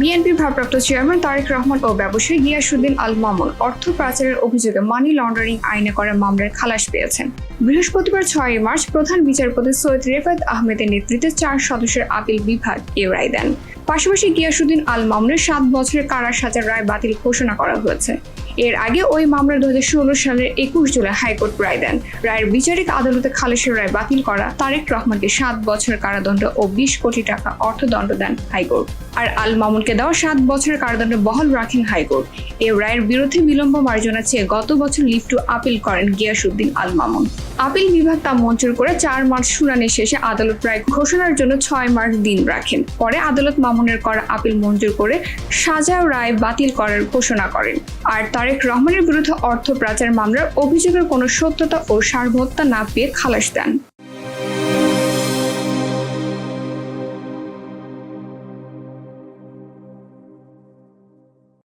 বিএনপির ভারপ্রাপ্ত চেয়ারম্যান তারেক রহমান ও ব্যবসায়ী গিয়াসুদ্দিন আল মামুন অর্থ পাচারের অভিযোগে মানি লন্ডারিং আইনে করা মামলার খালাস পেয়েছেন। বৃহস্পতিবার ছয়ই মার্চ প্রধান বিচারপতি সৈয়দ রেফাত আহমেদের নেতৃত্বে চার সদস্যের আপিল বিভাগ এ রায় দেন। পাশাপাশি গিয়াসুদ্দিন আল মামুনের সাত বছরের কারা সাজার রায় বাতিল ঘোষণা করা হয়েছে। এর আগে ওই মামলা দু সালের একুশ জুলাই হাইকোর্ট রায় দেন। রায়ের বিচারিক আদালতে খালেশের রায় বাতিল করা তারেক রহমানকে সাত বছরের কারাদণ্ড ও বিশ কোটি টাকা অর্থদণ্ড দেন হাইকোর্ট। আর আল মামুনকে দেওয়া সাত বছরের কারাদণ্ড বহাল রাখেন হাইকোর্ট। এ রায়ের বিরুদ্ধে বিলম্ব মার্জনা চেয়ে গত বছর লিফট টু আপিল করেন গিয়াসুদ্দিন আল মামুন। আপিল বিভাগ তা মঞ্জুর করে চার মার্চ শুনানি শেষে আদালত রায় ঘোষণার জন্য ছয় মার্চ দিন রাখেন। পরে আদালত মামুনের করা আপিল মঞ্জুর করে সাজা রায় বাতিল করার ঘোষণা করেন। আর তারেক রহমানের বিরুদ্ধে অর্থ পাচার মামলার অভিযোগের কোনো সত্যতা ও সার্বত্তা না পেয়ে খালাস দেন।